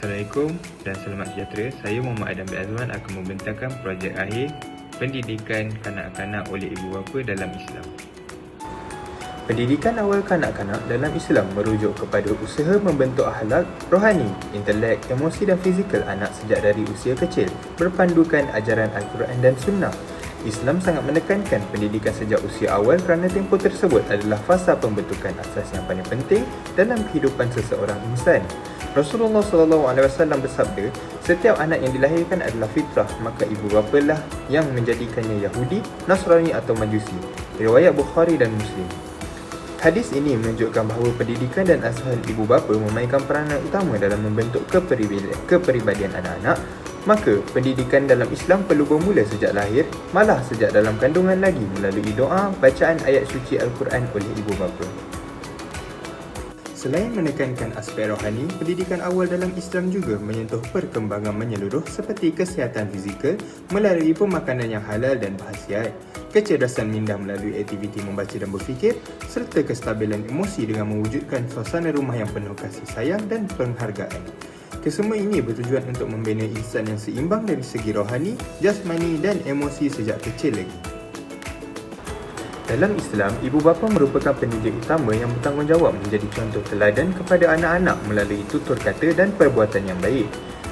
Assalamualaikum dan selamat sejahtera. Saya Muhammad Adam bin Azwan akan membentangkan projek akhir pendidikan kanak-kanak oleh ibu bapa dalam Islam. Pendidikan awal kanak-kanak dalam Islam merujuk kepada usaha membentuk akhlak, rohani, intelek, emosi dan fizikal anak sejak dari usia kecil berpandukan ajaran Al-Quran dan Sunnah. Islam sangat menekankan pendidikan sejak usia awal kerana tempoh tersebut adalah fasa pembentukan asas yang paling penting dalam kehidupan seseorang insan. Rasulullah SAW bersabda, setiap anak yang dilahirkan adalah fitrah, maka ibu bapalah yang menjadikannya Yahudi, Nasrani atau Majusi. Riwayat Bukhari dan Muslim. Hadis ini menunjukkan bahawa pendidikan dan asal ibu bapa memainkan peranan utama dalam membentuk kepribadian anak-anak. Maka, pendidikan dalam Islam perlu bermula sejak lahir, malah sejak dalam kandungan lagi melalui doa, bacaan ayat suci Al-Quran oleh ibu bapa. Selain menekankan aspek rohani, pendidikan awal dalam Islam juga menyentuh perkembangan menyeluruh seperti kesihatan fizikal melalui pemakanan yang halal dan berhasiat, kecerdasan minda melalui aktiviti membaca dan berfikir, serta kestabilan emosi dengan mewujudkan suasana rumah yang penuh kasih sayang dan penghargaan. Kesemua ini bertujuan untuk membina insan yang seimbang dari segi rohani, jasmani dan emosi sejak kecil lagi. Dalam Islam, ibu bapa merupakan pendidik utama yang bertanggungjawab menjadi contoh teladan kepada anak-anak melalui tutur kata dan perbuatan yang baik.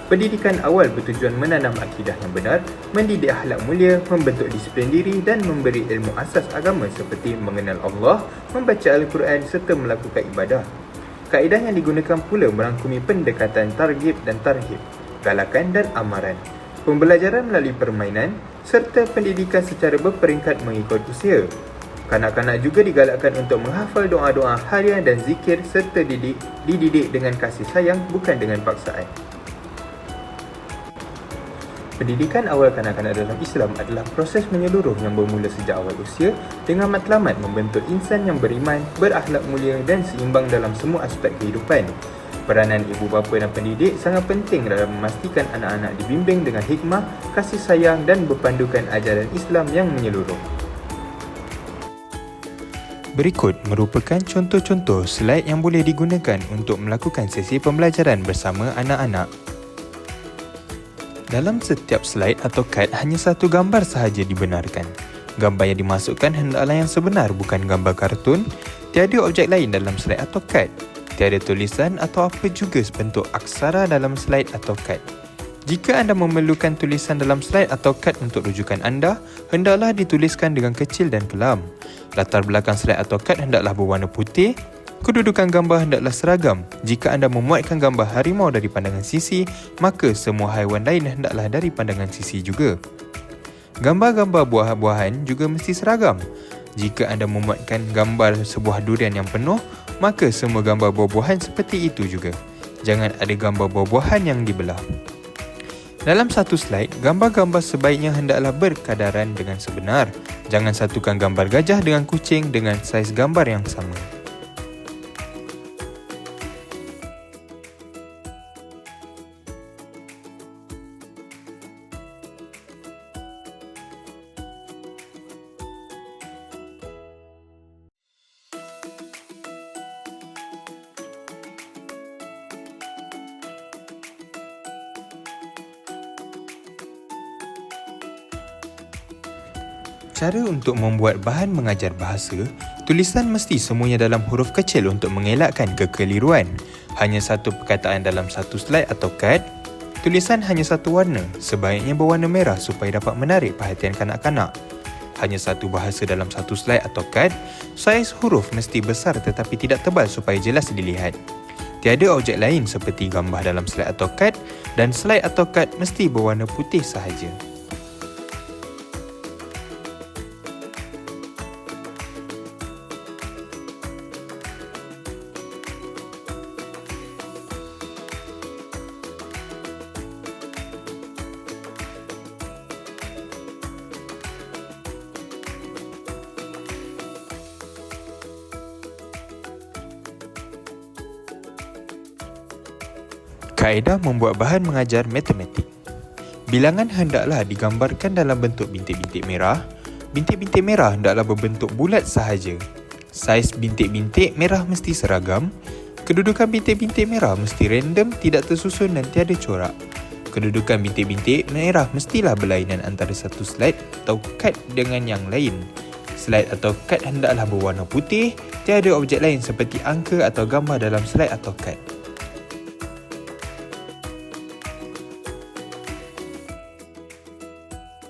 Pendidikan awal bertujuan menanam akidah yang benar, mendidik akhlak mulia, membentuk disiplin diri dan memberi ilmu asas agama seperti mengenal Allah, membaca Al-Quran serta melakukan ibadah. Kaedah yang digunakan pula merangkumi pendekatan targib dan tarhib, galakan dan amaran, pembelajaran melalui permainan serta pendidikan secara berperingkat mengikut usia. Kanak-kanak juga digalakkan untuk menghafal doa-doa harian dan zikir serta didik, dididik dengan kasih sayang bukan dengan paksaan. Pendidikan awal kanak-kanak dalam Islam adalah proses menyeluruh yang bermula sejak awal usia dengan matlamat membentuk insan yang beriman, berakhlak mulia dan seimbang dalam semua aspek kehidupan. Peranan ibu bapa dan pendidik sangat penting dalam memastikan anak-anak dibimbing dengan hikmah, kasih sayang dan berpandukan ajaran Islam yang menyeluruh. Berikut merupakan contoh-contoh slide yang boleh digunakan untuk melakukan sesi pembelajaran bersama anak-anak. Dalam setiap slide atau kad hanya satu gambar sahaja dibenarkan. Gambar yang dimasukkan hendaklah yang sebenar bukan gambar kartun. Tiada objek lain dalam slide atau kad. Tiada tulisan atau apa juga bentuk aksara dalam slide atau kad. Jika anda memerlukan tulisan dalam slide atau kad untuk rujukan anda, hendaklah dituliskan dengan kecil dan kelam. Latar belakang slide atau kad hendaklah berwarna putih. Kedudukan gambar hendaklah seragam. Jika anda memuatkan gambar harimau dari pandangan sisi, maka semua haiwan lain hendaklah dari pandangan sisi juga. Gambar-gambar buah-buahan juga mesti seragam. Jika anda memuatkan gambar sebuah durian yang penuh, maka semua gambar buah-buahan seperti itu juga. Jangan ada gambar buah-buahan yang dibelah. Dalam satu slide, gambar-gambar sebaiknya hendaklah berkadaran dengan sebenar. Jangan satukan gambar gajah dengan kucing dengan saiz gambar yang sama. Cara untuk membuat bahan mengajar bahasa, tulisan mesti semuanya dalam huruf kecil untuk mengelakkan kekeliruan. Hanya satu perkataan dalam satu slide atau kad. Tulisan hanya satu warna, sebaiknya berwarna merah supaya dapat menarik perhatian kanak-kanak. Hanya satu bahasa dalam satu slide atau kad. Saiz huruf mesti besar tetapi tidak tebal supaya jelas dilihat. Tiada objek lain seperti gambar dalam slide atau kad dan slide atau kad mesti berwarna putih sahaja. Kaedah membuat bahan mengajar matematik. Bilangan hendaklah digambarkan dalam bentuk bintik-bintik merah. Bintik-bintik merah hendaklah berbentuk bulat sahaja. Saiz bintik-bintik merah mesti seragam. Kedudukan bintik-bintik merah mesti random, tidak tersusun dan tiada corak. Kedudukan bintik-bintik merah mestilah berlainan antara satu slide atau kad dengan yang lain. Slide atau kad hendaklah berwarna putih, tiada objek lain seperti angka atau gambar dalam slide atau kad.